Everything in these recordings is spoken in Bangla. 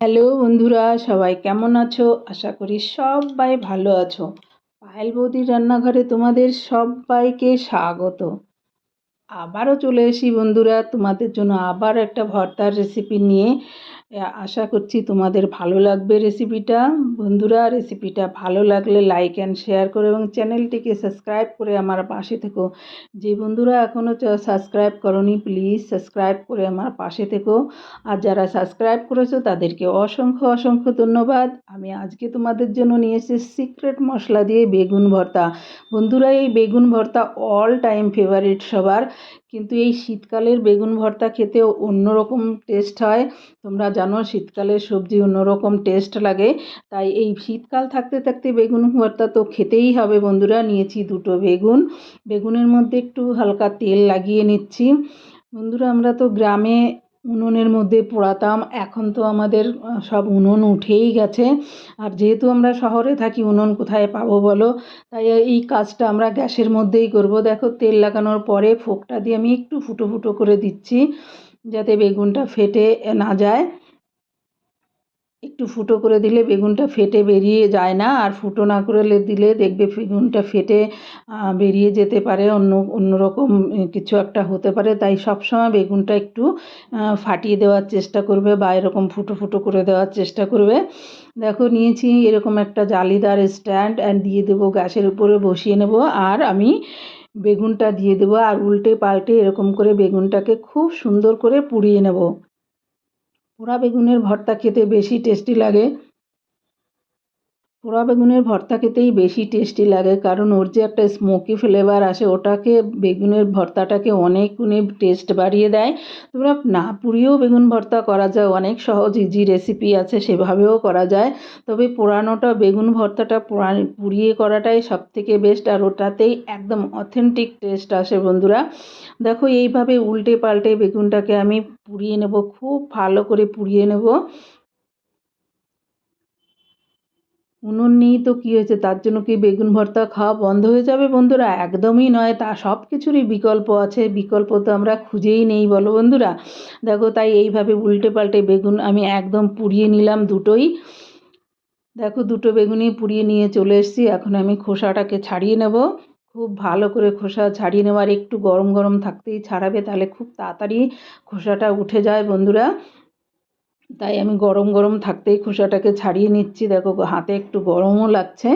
হ্যালো বন্ধুরা, সবাই কেমন আছো? আশা করি সবাই ভালো আছো। পায়েল বৌদির রান্নাঘরে তোমাদের সবাইকে স্বাগত। আবারও চলে এসি বন্ধুরা, তোমাদের জন্য আবার একটা ভর্তার রেসিপি নিয়ে। আশা করছি তোমাদের ভালো লাগবে রেসিপিটা বন্ধুরা রেসিপিটা ভালো লাগলে লাইক অ্যান্ড শেয়ার করো এবং চ্যানেলটিকে সাবস্ক্রাইব করে আমার পাশে থেকো। যে বন্ধুরা এখনও সাবস্ক্রাইব করনি প্লিজ সাবস্ক্রাইব করে আমার পাশে থেকো। আর যারা সাবস্ক্রাইব করেছ, তাদেরকে অসংখ্য অসংখ্য ধন্যবাদ। আমি আজকে তোমাদের জন্য নিয়ে এসেছি সিক্রেট মশলা দিয়ে বেগুন ভর্তা। বন্ধুরা, এই বেগুন ভর্তা অল টাইম ফেভারিট সবার। কিন্তু এই শীতকালের বেগুন ভর্তা খেতে অন্যরকম টেস্ট হয়। তোমরা জানো শীতকালের সবজি অন্যরকম টেস্ট লাগে। তাই এই শীতকাল থাকতে থাকতে বেগুন ভর্তা তো খেতেই হবে বন্ধুরা। নিয়েছি দুটো বেগুন। বেগুনের মধ্যে একটু হালকা তেল লাগিয়ে নিচ্ছি। বন্ধুরা আমরা তো গ্রামে উনুনের মধ্যে পোড়াতাম। এখন তো আমাদের সব উনুন উঠেই গেছে। আর যেহেতু আমরা শহরে থাকি, উনুন কোথায় পাবো বলো? তাই এই কাজটা আমরা গ্যাসের মধ্যেই করব। দেখো, তেল লাগানোর পরে ফোকটা দিয়ে আমি একটু ফুটো ফুটো করে দিচ্ছি, যাতে বেগুনটা ফেটে না যায়। একটু ফুটো করে দিলে বেগুনটা ফেটে বেরিয়ে যায় না, আর ফুটো না করে দিলে দেখবে বেগুনটা ফেটে বেরিয়ে যেতে পারে, অন্য অন্যরকম কিছু একটা হতে পারে। তাই সবসময় বেগুনটা একটু ফাটিয়ে দেওয়ার চেষ্টা করবে বা এরকম ফুটো ফুটো করে দেওয়ার চেষ্টা করবে। দেখো, নিয়েছি এরকম একটা জালিদার স্ট্যান্ড অ্যান্ড দিয়ে দেবো গ্যাসের উপরে বসিয়ে নেব, আর আমি বেগুনটা দিয়ে দেবো, আর উল্টে পাল্টে এরকম করে বেগুনটাকে খুব সুন্দর করে পুড়িয়ে নেব। পোড়া বেগুনের ভর্তা খেতে বেশি টেস্টি লাগে। পোড়া বেগুনের ভর্তা খেতেই বেশি টেস্টি লাগে, কারণ ওর যে একটা স্মোকি ফ্লেভার আসে, ওটাকে বেগুনের ভর্তাটাকে অনেক গুণে টেস্ট বাড়িয়ে দেয়। তোমরা না পুড়িয়েও বেগুন ভর্তা করা যায়, অনেক সহজ ইজি রেসিপি আছে, সেভাবেও করা যায়। তবে পোড়ানোটা, বেগুন ভর্তাটা পোড়া, পুড়িয়ে করাটাই সব থেকে বেস্ট আর ওটাতেই একদম অথেন্টিক টেস্ট আসে বন্ধুরা। দেখো, এইভাবে উল্টে পাল্টে বেগুনটাকে আমি পুড়িয়ে নেব, খুব ভালো করে পুড়িয়ে নেব। উনুন নেই তো কী হয়েছে? তার জন্য কি বেগুন ভর্তা খাওয়া বন্ধ হয়ে যাবে বন্ধুরা? একদমই নয়, তা সব কিছুরই বিকল্প আছে। বিকল্প তো আমরা খুঁজেই নেই, বলো বন্ধুরা? দেখো, তাই এইভাবে উল্টে পাল্টে বেগুন আমি একদম পুড়িয়ে নিলাম দুটোই। দেখো, দুটো বেগুনই পুড়িয়ে নিয়ে চলে এসেছি। এখন আমি খোসাটাকে ছাড়িয়ে নেব। খুব ভালো করে খোসা ছাড়িয়ে নেওয়ার, একটু গরম গরম থাকতেই ছাড়াবে, তাহলে খুব তাড়াতাড়ি খোসাটা উঠে যায় বন্ধুরা। তাই আমি গরম গরম থাকতেই খোসাটাকে ছাড়িয়ে নিচ্ছি। দেখো, হাতে একটু গরমও লাগছে।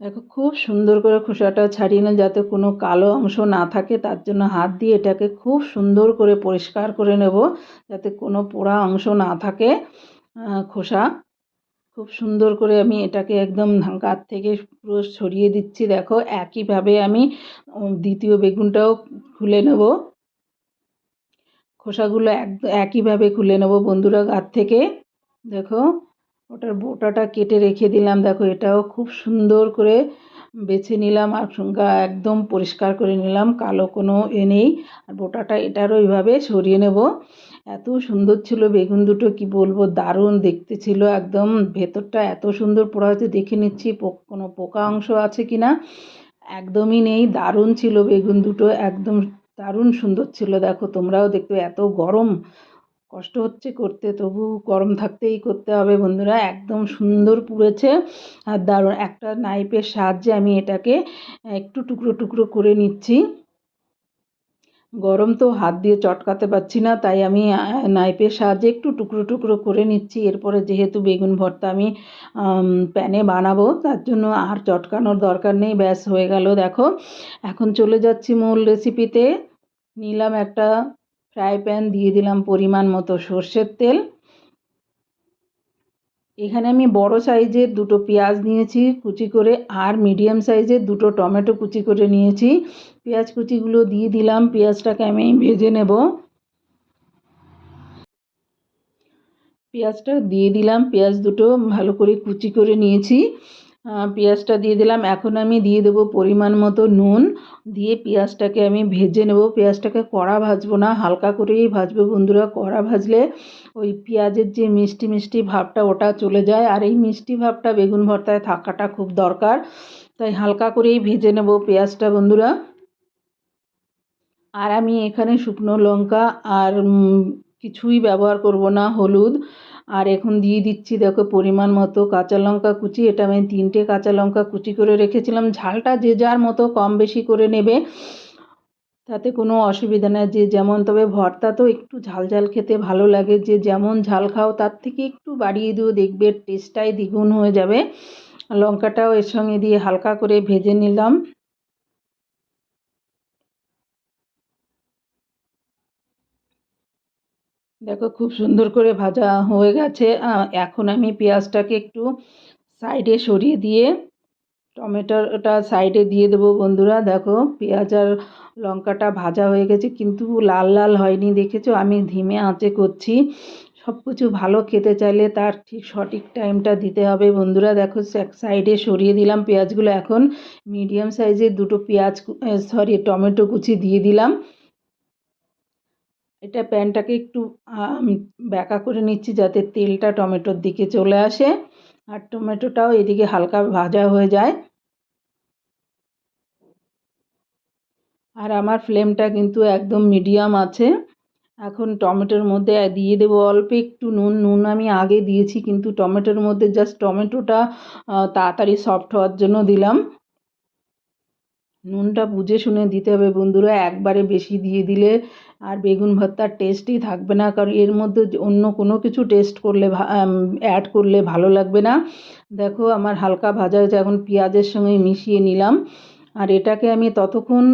দেখো, খুব সুন্দর করে খোসাটা ছাড়িয়ে না যাতে কোনো কালো অংশ না থাকে। তার জন্য হাত দিয়ে এটাকে খুব সুন্দর করে পরিষ্কার করে নেব যাতে কোনো পোড়া অংশ না থাকে খোসা। খুব সুন্দর করে আমি এটাকে একদম গাছ থেকে পুরো সরিয়ে দিচ্ছি। দেখো, একইভাবে আমি দ্বিতীয় বেগুনটাও খুলে নেব। খোসাগুলো এক, একইভাবে খুলে নেব। বন্ধুরা, গাছ থেকে, দেখো, ওটার বোটাটা কেটে রেখে দিলাম। দেখো, এটাও খুব সুন্দর করে বেছে নিলাম আর একদম পরিষ্কার করে নিলাম, কালো কোনো এ নেই। আর বোটাটা এটারও এইভাবে সরিয়ে নেব। এত সুন্দর ছিল বেগুন দুটো, কি বলব, দারুণ দেখতে ছিল একদম। ভেতরটা এত সুন্দর পোড়া হয়েছে, দেখে নিচ্ছি কোনো পোকা অংশ আছে কি না একদমই নেই, দারুণ ছিল বেগুন দুটো, একদম দারুণ সুন্দর ছিল। দেখো, তোমরাও দেখতে এত গরম। কষ্ট হচ্ছে করতে, তবু গরম থাকতেই করতে হবে বন্ধুরা। একদম সুন্দর পুড়েছে আর দারুণ। একটা নাইফের সাহায্যে আমি এটাকে একটু টুকরো টুকরো করে নিচ্ছি। গরম তো হাত দিয়ে চটকাতে পারছি না, তাই আমি নাইপের সাহায্যে একটু টুকরো টুকরো করে নিচ্ছি। এরপরে যেহেতু বেগুন ভর্তা আমি প্যানে বানাবো, তার জন্য আর চটকানোর দরকার নেই, ব্যাস হয়ে গেল, দেখো। এখন চলে যাচ্ছি মূল রেসিপিতে নিলাম একটা ফ্রাই প্যান দিয়ে দিলাম পরিমাণ মতো সর্ষের তেল। এখানে আমি বড় সাইজের দুটো পেঁয়াজ নিয়েছি কুচি করে আর মিডিয়াম সাইজের দুটো টমেটো কুচি করে নিয়েছি। পেঁয়াজ কুচিগুলো দিয়ে দিলাম, পেঁয়াজটাকে আমি ভেজে নেব। পেঁয়াজটা দিয়ে দিলাম, পেঁয়াজ দুটো ভালো করে কুচি করে নিয়েছি। পেঁয়াজটা দিয়ে দিলাম। এখন আমি দিয়ে দেবো পরিমাণ মতো নুন। দিয়ে পেঁয়াজটাকে আমি ভেজে নেব। পেঁয়াজটাকে কড়া ভাজবো না, হালকা করেই ভাজবো বন্ধুরা। কড়া ভাজলে ওই পেঁয়াজের যে মিষ্টি মিষ্টি ভাবটা ওটা চলে যায়। আর এই মিষ্টি ভাবটা বেগুন ভর্তায় থাকাটা খুব দরকার। তাই হালকা করেই ভেজে নেব পেঁয়াজটা বন্ধুরা। আর আমি এখানে শুকনো লঙ্কা আর কিছুই ব্যবহার করব না, হলুদ। আর এখন দিয়ে দিচ্ছি, দেখো পরিমাণ মতো কাঁচা লঙ্কা কুচি। এটা আমি তিনটে কাঁচা লঙ্কা কুচি করে রেখেছিলাম। ঝালটা যে যার মতো কম বেশি করে নেবে, তাতে কোনো অসুবিধা নেই। যে যেমন, তবে ভর্তা তো একটু ঝাল ঝাল খেতে ভালো লাগে। যে যেমন ঝাল খাও, তার থেকে একটু বাড়িয়ে দিও, দেখবে টেস্টটাই দ্বিগুণ হয়ে যাবে। লঙ্কাটাও এর সঙ্গে দিয়ে হালকা করে ভেজে নিলাম। দেখো খুব সুন্দর করে ভাজা হয়ে গেছে। এখন আমি পেঁয়াজটাকে একটু সাইডে সরিয়ে দিয়ে টমেটোটা সাইডে দিয়ে দেবো বন্ধুরা। দেখো পেঁয়াজ আর লঙ্কাটা ভাজা হয়ে গেছে, কিন্তু লাল লাল হয়নি, দেখেছ? আমি ধিমে আঁচে করছি। সব কিছু ভালো খেতে চাইলে তার ঠিক সঠিক টাইমটা দিতে হবে বন্ধুরা। দেখো এক সাইডে সরিয়ে দিলাম পেঁয়াজগুলো, এখন মিডিয়াম সাইজের দুটো পেঁয়াজ সরি টমেটো কুচি দিয়ে দিলাম। এটা প্যানটাকে একটু ব্যাকা করে নিচ্ছি যাতে তেলটা টমেটোর দিকে চলে আসে। আর টমেটোটাও এদিকে হালকা ভাজা হয়ে যায়। আর আমার ফ্লেমটা কিন্তু একদম মিডিয়াম আছে। এখন টমেটোর মধ্যে দিয়ে দেবো অল্প একটু নুন। নুন আমি আগে দিয়েছি, কিন্তু টমেটোর মধ্যে জাস্ট টমেটোটা তাড়াতাড়ি সফট হওয়ার জন্য দিলাম। নুনটা বুঝে শুনে দিতে হবে বন্ধুরা, একবারে বেশি দিয়ে দিলে আর বেগুন ভর্তার টেস্টই থাকবে না, কারণ এর মধ্যে অন্য কোনো কিছু টেস্ট করলে অ্যাড করলে ভালো লাগবে না। দেখো আমার হালকা ভাজা হয়েছে, এখন পেঁয়াজের সঙ্গে মিশিয়ে নিলাম। আর এটাকে আমি ততক্ষণ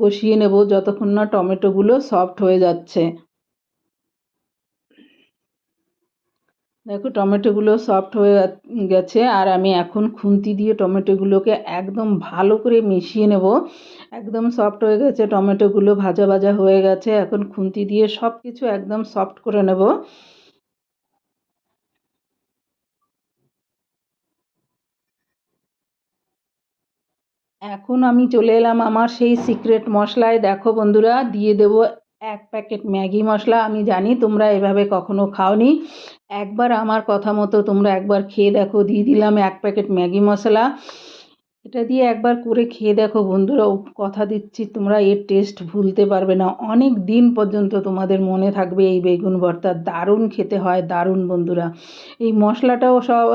কষিয়ে নেব যতক্ষণ না টমেটোগুলো সফট হয়ে যাচ্ছে। দেখো, টমেটোগুলো সফট হয়ে গেছে আর আমি এখন খুন্তি দিয়ে টমেটোগুলোকে একদম ভালো করে মিশিয়ে নেব। একদম সফট হয়ে গেছে, টমেটোগুলো ভাজা ভাজা হয়ে গেছে। এখন খুন্তি দিয়ে সব কিছু একদম সফট করে নেব। এখন আমি চলে এলাম আমার সেই সিক্রেট মশলায়। দেখো বন্ধুরা, দিয়ে দেব এক প্যাকেট ম্যাগি মশলা, আমি জানি তোমরা এভাবে কখনো খাওনি। একবার আমার কথা মতো তোমরা একবার খেয়ে দেখো। দিয়ে দিলাম এক প্যাকেট ম্যাগি মশলা। এটা দিয়ে একবার করে খেয়ে দেখো বন্ধুরা কথা দিচ্ছি, তোমরা এর টেস্ট ভুলতে পারবে না। অনেক দিন পর্যন্ত তোমাদের মনে থাকবে এই বেগুন ভর্তা, দারুণ খেতে হয়, দারুণ বন্ধুরা। এই মশলাটাও সব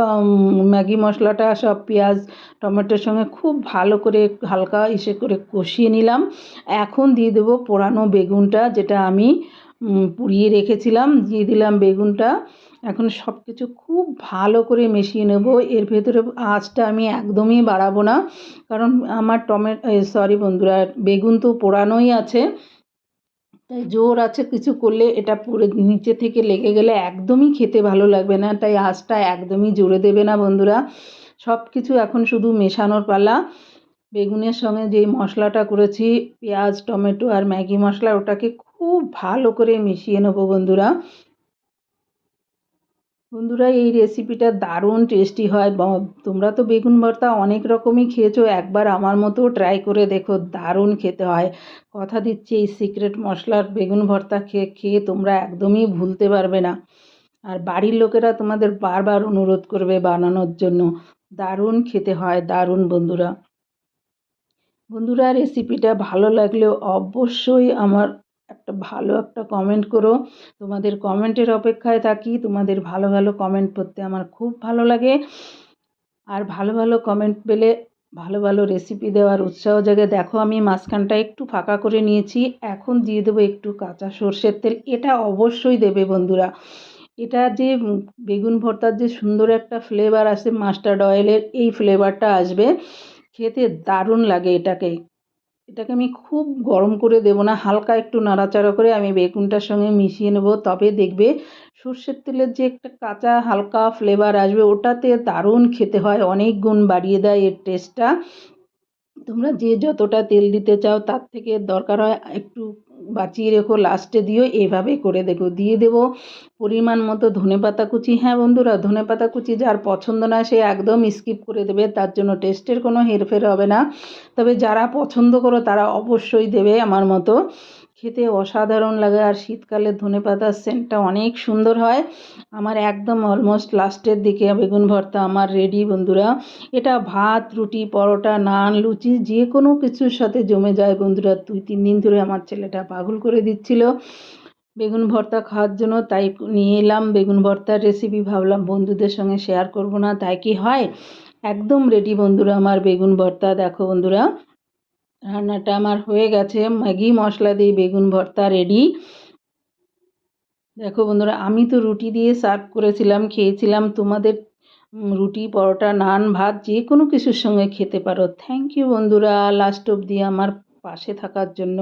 ম্যাগি মশলাটা, সব পেঁয়াজ, টমেটোর সঙ্গে খুব ভালো করে হালকা ইসে করে কষিয়ে নিলাম। এখন দিয়ে দেবো পোড়ানো বেগুনটা, যেটা আমি পুড়িয়ে রেখেছিলাম, দিয়ে দিলাম বেগুনটা। এখন সব কিছু খুব ভালো করে মিশিয়ে নেব। এর ভেতরে আঁচটা আমি একদমই বাড়াবো না। কারণ আমার টমেটো সরি বন্ধুরা, বেগুন তো পোড়ানোই আছে। তাই জোর আছে কিছু করলে এটা পুরো নিচে থেকে লেগে গেলে একদমই খেতে ভালো লাগবে না। তাই আঁচটা একদমই জোরে দেবে না বন্ধুরা। সব কিছু এখন শুধু মেশানোর পালা। বেগুনের সঙ্গে যেই মশলাটা করেছি, পেঁয়াজ, টমেটো আর ম্যাগি মশলা, ওটাকে খুব ভালো করে মিশিয়ে নেব বন্ধুরা। বন্ধুরা, এই রেসিপিটা দারুণ টেস্টি হয়। তোমরা তো বেগুন ভর্তা অনেক রকমই খেয়েছো, একবার আমার মতো ট্রাই করে দেখো, দারুণ খেতে হয়। কথা দিচ্ছি, এই সিক্রেট মশলার বেগুন ভর্তা খেয়ে খেয়ে তোমরা একদমই ভুলতে পারবে না। আর বাড়ির লোকেরা তোমাদের বারবার অনুরোধ করবে বানানোর জন্য। দারুণ খেতে হয়, দারুণ বন্ধুরা। বন্ধুরা রেসিপিটা ভালো লাগলেও অবশ্যই আমার একটা ভালো একটা কমেন্ট করো। তোমাদের কমেন্টের অপেক্ষায় থাকি। তোমাদের ভালো ভালো কমেন্ট পড়তে আমার খুব ভালো লাগে। আর ভালো ভালো কমেন্ট পেলে ভালো ভালো রেসিপি দেওয়ার উৎসাহ জাগে। দেখো, আমি মাঝখানটা একটু ফাঁকা করে নিয়েছি। এখন দিয়ে দেবো একটু কাঁচা সর্ষের তেল। এটা অবশ্যই দেবে বন্ধুরা। এটা যে বেগুন ভর্তার যে সুন্দর একটা ফ্লেভার আসে মাস্টার্ড অয়েলের এই ফ্লেভারটা আসবে। খেতে দারুণ লাগে এটাকে। এটাকে আমি খুব গরম করে দেবো না, হালকা একটু নাড়াচাড়া করে আমি বেগুনটার সঙ্গে মিশিয়ে নেব। তবে দেখবে সর্ষের তেলের যে একটা কাঁচা হালকা ফ্লেভার আসবে, ওটাতে দারুণ খেতে হয়, অনেক গুণ বাড়িয়ে দেয় এর টেস্টটা তোমরা যে যতটা তেল দিতে চাও, তার থেকে দরকার হয় একটু বাঁচিয়ে রেখো লাস্টে দিও, এভাবে করে দেখো, দিয়ে দেবো পরিমাণ মতো ধনে পাতা কুচি। হ্যাঁ বন্ধুরা, ধনে পাতা কুচি যার পছন্দ না, সে একদম স্কিপ করে দেবে, তার জন্য টেস্টের কোনো হেরফের হবে না। তবে যারা পছন্দ করো, তারা অবশ্যই দেবে আমার মতো। খেতে অসাধারণ লাগে আর শীতকালে ধনে পাতার সেন্টটা অনেক সুন্দর হয়। আমার একদম অলমোস্ট লাস্টের দিকে বেগুন ভর্তা আমার রেডি বন্ধুরা। এটা ভাত, রুটি, পরোটা, নান, লুচি যে কোনো কিছুর সাথে জমে যায় বন্ধুরা। দুই, তিন দিন ধরে আমার ছেলেটা পাগল করে দিচ্ছিল বেগুন ভর্তা খাওয়ার জন্য। তাই নিয়ে এলাম বেগুন ভর্তার রেসিপি ভাবলাম বন্ধুদের সঙ্গে শেয়ার করব না। তাই কি হয়? একদম রেডি বন্ধুরা আমার বেগুন ভর্তা। দেখো বন্ধুরা রান্নাটা আমার হয়ে গেছে। ম্যাগি, মশলা দিয়ে বেগুন ভর্তা রেডি দেখো বন্ধুরা, আমি তো রুটি দিয়ে সার্ভ করেছিলাম, খেয়েছিলাম। তোমাদের রুটি, পরোটা, নান, ভাত যে কোনো কিছুর সঙ্গে খেতে পারো। থ্যাংক ইউ বন্ধুরা লাস্ট অবধি আমার পাশে থাকার জন্য।